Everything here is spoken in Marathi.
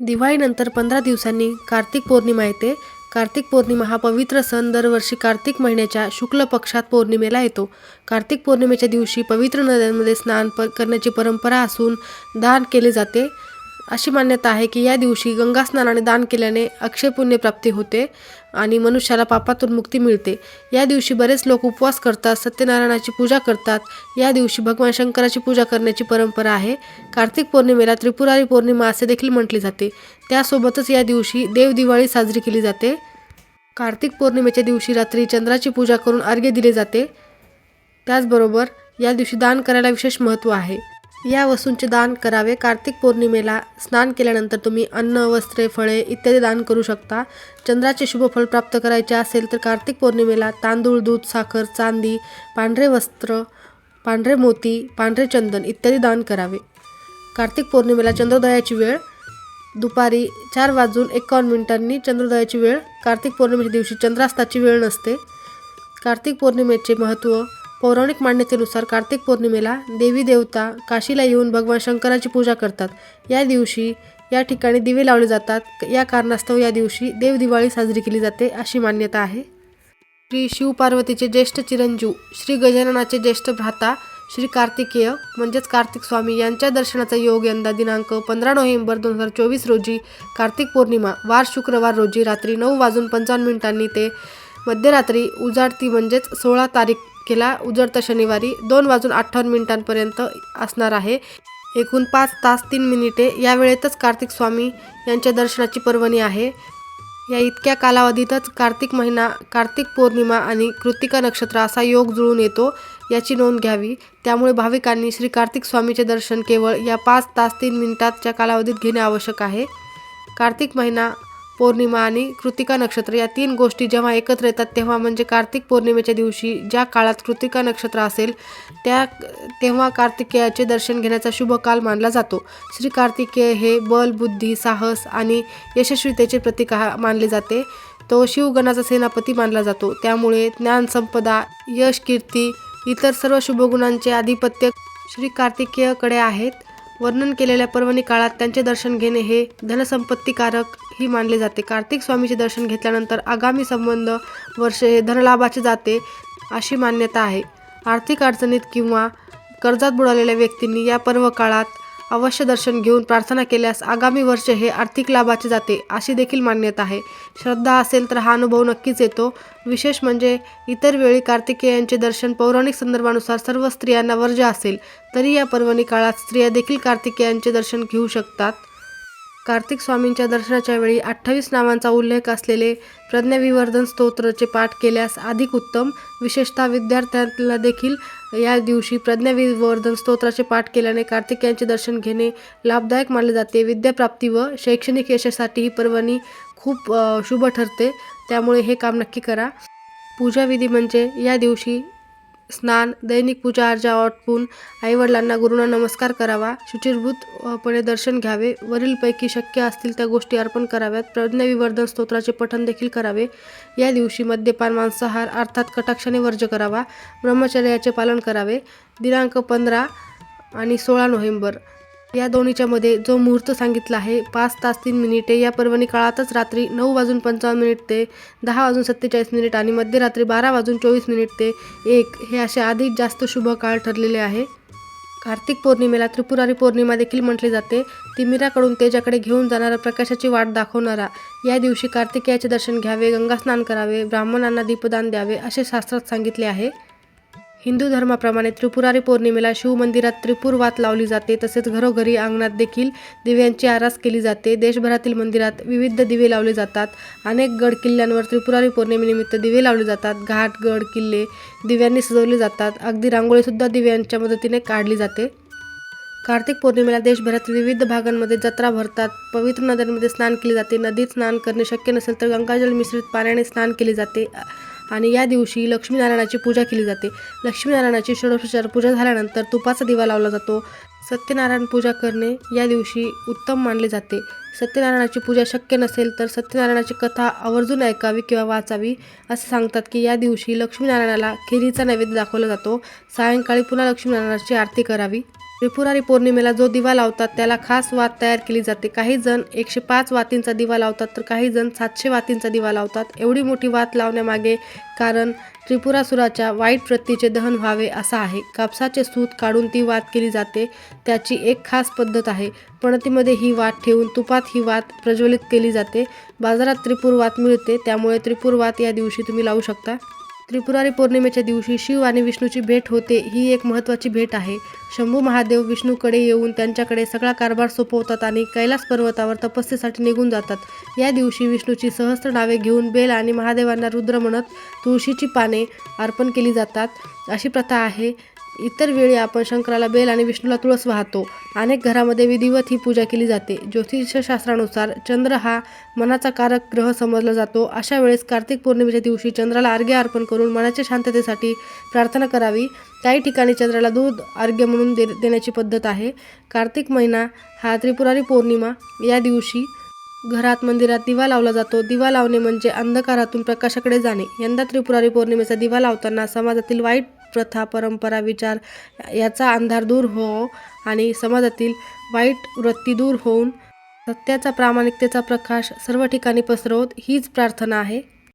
दिवाळीनंतर पंधरा दिवसांनी कार्तिक पौर्णिमा येते. कार्तिक पौर्णिमा हा पवित्र सण दरवर्षी कार्तिक महिन्याच्या शुक्ल पक्षात पौर्णिमेला येतो. कार्तिक पौर्णिमेच्या दिवशी पवित्र नद्यांमध्ये स्नान प करण्याची परंपरा असून दान केले जाते. अशी मान्यता आहे की या दिवशी गंगास्नानाने दान केल्याने अक्षय पुण्य प्राप्ती होते आणि मनुष्याला पापातून मुक्ती मिळते. या दिवशी बरेच लोक उपवास करतात सत्यनारायणाची पूजा करतात. या दिवशी भगवान शंकराची पूजा करण्याची परंपरा आहे. कार्तिक पौर्णिमेला त्रिपुरारी पौर्णिमा असे देखील म्हटले जाते. त्यासोबतच या दिवशी देव दिवाळी साजरी केली जाते. कार्तिक पौर्णिमेच्या दिवशी रात्री चंद्राची पूजा करून अर्घ्य दिले जाते. त्याचबरोबर या दिवशी दान करायला विशेष महत्त्व आहे. या वस्तूंचे दान करावे. कार्तिक पौर्णिमेला स्नान केल्यानंतर तुम्ही अन्न वस्त्रे फळे इत्यादी दान करू शकता. चंद्राचे शुभफळ प्राप्त करायचे असेल तर कार्तिक पौर्णिमेला तांदूळ दूध साखर चांदी पांढरे वस्त्र पांढरे मोती पांढरे चंदन इत्यादी दान करावे. कार्तिक पौर्णिमेला चंद्रोदयाची वेळ दुपारी चार वाजून एकावन्न मिनिटांनी चंद्रोदयाची वेळ. कार्तिक पौर्णिमेच्या दिवशी चंद्रास्ताची वेळ नसते. कार्तिक पौर्णिमेचे महत्त्व पौराणिक मान्यतेनुसार कार्तिक पौर्णिमेला देवी देवता काशीला येऊन भगवान शंकराची पूजा करतात. या दिवशी या ठिकाणी दिवे लावले जातात. या कारणास्तव या दिवशी देवदिवाळी साजरी केली जाते अशी मान्यता आहे. श्री शिवपार्वतीचे ज्येष्ठ चिरंजीव श्री गजाननाचे ज्येष्ठ भ्राता श्री कार्तिकेय म्हणजेच कार्तिक स्वामी यांच्या दर्शनाचा योग यंदा दिनांक पंधरा नोव्हेंबर दोन हजार चोवीस रोजी कार्तिक पौर्णिमा वार शुक्रवार रोजी रात्री नऊ वाजून पंचावन्न मिनिटांनी ते मध्यरात्री उजाडती म्हणजेच सोळा तारीख तारखेला उजडता शनिवारी दोन वाजून अठ्ठावन्न मिनिटांपर्यंत असणार आहे. एकूण पाच तास तीन मिनिटे. या वेळेतच कार्तिक स्वामी यांच्या दर्शनाची पर्वणी आहे. या इतक्या कालावधीतच कार्तिक महिना कार्तिक पौर्णिमा आणि कृतिका नक्षत्र असा योग जुळून येतो याची नोंद घ्यावी. त्यामुळे भाविकांनी श्री कार्तिक स्वामीचे दर्शन केवळ या पाच तास तीन मिनिटांच्या कालावधीत घेणे आवश्यक आहे. कार्तिक महिना पौर्णिमा आणि कृतिका नक्षत्र या तीन गोष्टी जेव्हा एकत्र येतात तेव्हा म्हणजे कार्तिक पौर्णिमेच्या दिवशी ज्या काळात कृतिका नक्षत्र असेल त्या तेव्हा कार्तिकेयाचे दर्शन घेण्याचा शुभ काल मानला जातो. श्री कार्तिकेय हे बल बुद्धी साहस आणि यशस्वीतेचे प्रतीक हा- मानले जाते. तो शिवगणाचा सेनापती मानला जातो. त्यामुळे ज्ञानसंपदा यश कीर्ती इतर सर्व शुभगुणांचे आधिपत्य श्री कार्तिकेयकडे आहेत. वर्णन केलेल्या पर्वणी काळात त्यांचे दर्शन घेणे हे धनसंपत्तीकारक ही मानले जाते. कार्तिक स्वामीचे दर्शन घेतल्यानंतर आगामी संबंध वर्ष हे धनलाभाचे जाते अशी मान्यता आहे. आर्थिक अडचणीत किंवा कर्जात बुडालेल्या व्यक्तींनी या पर्व काळात अवश्य दर्शन घेऊन प्रार्थना केल्यास आगामी वर्ष हे आर्थिक लाभाचे जाते अशी देखील मान्यता आहे. श्रद्धा असेल तर हा अनुभव नक्कीच येतो. विशेष म्हणजे इतर वेळी कार्तिकेयांचे दर्शन पौराणिक संदर्भानुसार सर्व स्त्रियांना वर्ज्य असेल तरी या पर्वणी काळात स्त्रिया देखील कार्तिकेयांचे दर्शन घेऊ शकतात. कार्तिक स्वामींच्या दर्शनाच्या वेळी अठ्ठावीस नावांचा उल्लेख असलेले प्रज्ञाविवर्धन स्तोत्रचे पाठ केल्यास अधिक उत्तम. विशेषतः विद्यार्थ्यांना देखील या दिवशी प्रज्ञाविवर्धन स्तोत्राचे पाठ केल्याने कार्तिक यांचे दर्शन घेणे लाभदायक मानले जाते. विद्याप्राप्ती व शैक्षणिक यशासाठी ही पर्वणी खूप शुभ ठरते. त्यामुळे हे काम नक्की करा. पूजाविधी म्हणजे या दिवशी स्नान दैनिक पूजा अर्चा आटपून आईवडिलांना गुरूंना नमस्कार करावा. शुचिर्भूतपणे दर्शन घ्यावे. वरीलपैकी शक्य असतील त्या गोष्टी अर्पण कराव्यात. प्रज्ञाविवर्धन स्तोत्राचे पठण देखील करावे. या दिवशी मद्यपान मांसाहार अर्थात कटाक्षाने वर्ज्य करावा. ब्रह्मचर्याचे पालन करावे. दिनांक पंधरा आणि सोळा नोव्हेंबर. या दोन्हीच्या मध्ये जो मुहूर्त सांगितला आहे पाच तास तीन मिनिटे या पर्वणी काळातच रात्री नऊ वाजून पंचावन्न मिनिट ते दहा वाजून सत्तेचाळीस मिनिट आणि मध्यरात्री बारा वाजून चोवीस मिनिट ते एक हे असे अधिक जास्त शुभ काळ ठरलेले आहे. कार्तिक पौर्णिमेला त्रिपुरारी पौर्णिमा देखील म्हटली जाते. तिमिराकडून तेजाकडे घेऊन जाणारा प्रकाशाची वाट दाखवणारा या दिवशी कार्तिकेयाचे दर्शन घ्यावे गंगास्नान करावे ब्राह्मणांना दीपदान द्यावे असे शास्त्रात सांगितले आहे. हिंदू धर्माप्रमाणे त्रिपुरारी पौर्णिमेला शिवमंदिरात त्रिपूर वात लावली जाते तसेच घरोघरी अंगणात देखील दिव्यांची आरास केली जाते. देशभरातील मंदिरात विविध दिवे लावले जातात. अनेक गड किल्ल्यांवर त्रिपुरारी पौर्णिमेनिमित्त दिवे लावले जातात. घाट गड किल्ले दिव्यांनी सजवले जातात. अगदी रांगोळीसुद्धा दिव्यांच्या मदतीने काढली जाते. कार्तिक पौर्णिमेला देशभरातील विविध भागांमध्ये जत्रा भरतात. पवित्र नद्यांमध्ये स्नान केले जाते. नदीत स्नान करणे शक्य नसेल तर गंगाजल मिश्रित पाण्याने स्नान केले जाते. आणि या दिवशी लक्ष्मीनारायणाची पूजा केली जाते. लक्ष्मीनारायणाची षडोपचार पूजा झाल्यानंतर तुपाचा दिवा लावला जातो. सत्यनारायण पूजा करणे या दिवशी उत्तम मानले जाते. सत्यनारायणाची पूजा शक्य नसेल तर सत्यनारायणाची कथा आवर्जून ऐकावी किंवा वाचावी असे सांगतात की या दिवशी लक्ष्मीनारायणाला खिरीचा नैवेद्य दाखवला जातो. सायंकाळी पुन्हा लक्ष्मीनारायणाची आरती करावी. त्रिपुरारी पौर्णिमेला जो दिवा लावतात त्याला खास वात तयार केली जाते. काही जण एकशे पाच वातींचा दिवा लावतात तर काही जण सातशे वातींचा दिवा लावतात. एवढी मोठी वात लावण्यामागे कारण त्रिपुरासुराच्या वाईट प्रतीचे दहन व्हावे असा आहे. कापसाचे सूत काढून ती वात केली जाते त्याची एक खास पद्धत आहे. पणतीमध्ये ही वात ठेवून तुपात ही वात प्रज्वलित केली जाते. बाजारात त्रिपूर वात मिळते त्यामुळे त्रिपूर वात या दिवशी तुम्ही लावू शकता. त्रिपुरारी पौर्णिमेच्या दिवशी शिव आणि विष्णूची भेट होते. ही एक महत्त्वाची भेट आहे. शंभू महादेव विष्णूकडे येऊन त्यांच्याकडे सगळा कारभार सोपवतात आणि कैलास पर्वतावर तपस्येसाठी निघून जातात. या दिवशी विष्णूची सहस्त्र नावे घेऊन बेल आणि महादेवांना रुद्र म्हणत तुळशीची पाने अर्पण केली जातात. अशी प्रथा आहे. इतर वेळी आपण शंकराला बेल आणि विष्णूला तुळस वाहतो. अनेक घरामध्ये विधिवत ही पूजा केली जाते. ज्योतिषशास्त्रानुसार चंद्र हा मनाचा कारक ग्रह समजला जातो. अशा वेळेस कार्तिक पौर्णिमेच्या दिवशी चंद्राला अर्घ्य अर्पण करून मनाच्या शांततेसाठी प्रार्थना करावी. काही ठिकाणी चंद्राला दूध अर्घ्य म्हणून दे देण्याची पद्धत आहे. कार्तिक महिना हा त्रिपुरारी पौर्णिमा. या दिवशी घरात मंदिरात दिवा लावला जातो. दिवा लावणे म्हणजे अंधकारातून प्रकाशाकडे जाणे. यंदा त्रिपुरारी पौर्णिमेचा दिवा लावताना समाजातील वाईट प्रथा परंपरा विचार याचा अंधार दूर हो आणि समाजातील वाईट वृत्ती दूर होऊन सत्याचा प्रामाणिकतेचा प्रकाश सर्व ठिकाणी पसरवत हीच प्रार्थना आहे.